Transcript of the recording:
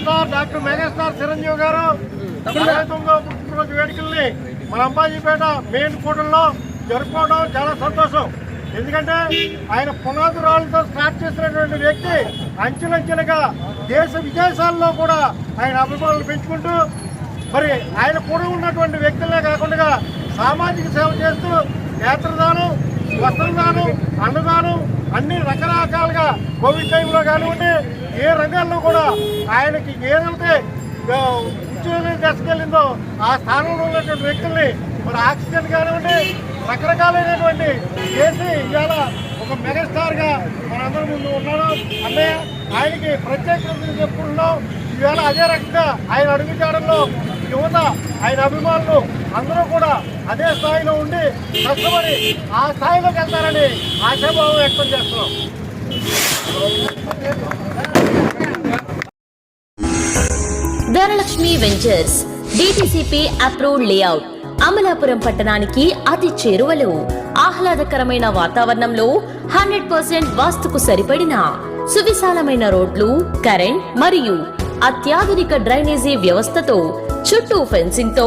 ఎన్టీఆర్ చిరంజీవి గారు అరవై తొమ్మిదవ పుట్టినరోజు వేడుకల్ని మన అంబాజీపేట మెయిన్ కూటల్లో జరుపుకోవడం చాలా సంతోషం. ఎందుకంటే ఆయన పునాదురాలతో స్టార్ట్ చేసినటువంటి వ్యక్తి అంచెలంచెలుగా దేశ విదేశాల్లో కూడా ఆయన అభిమానులు పెంచుకుంటూ మరి ఆయన కూడా ఉన్నటువంటి వ్యక్తులే కాకుండా సామాజిక సేవ చేస్తూ నేత్రదానం వస్త్రదానం అన్నదానం అన్ని రకరకాలుగా కోవిడ్ టైంలో కానివ్వండి ఏ రంగాల్లో కూడా ఆయనకి ఏదైతే ఉద్యోగం తీసుకెళ్ళిందో ఆ స్థానంలో ఉన్నటువంటి వ్యక్తుల్ని మరి ఆక్సిజన్ కానివ్వండి రకరకాలైనటువంటి చేసి ఇవాళ ఒక మెగాస్టార్గా మనందరి ముందు ఉన్నాడు. అన్నయ్య ఆయనకి ప్రత్యేకత చెప్పుకుంటున్నాం. ఇవాళ అదే రకంగా ఆయన అడుగుజాడల్లో యువత ఆయన అభిమానులు అందరూ కూడా అదే స్థాయిలో ఉండి కష్టపడి ఆ స్థాయిలోకి వెళ్తారని ఆశాభావం వ్యక్తం చేస్తున్నాం. Dhanalakshmi ventures DTCP approved layout Amalapuram పట్టణానికి అతి చేరువలో. ఆహ్లాదకరమైన వాతావరణంలో హండ్రెడ్ పర్సెంట్ వాస్తుకు సరిపడిన సువిశాలమైన రోడ్లు కరెంట్ మరియు అత్యాధునిక డ్రైనేజీ వ్యవస్థతో చుట్టూ ఫెన్సింగ్తో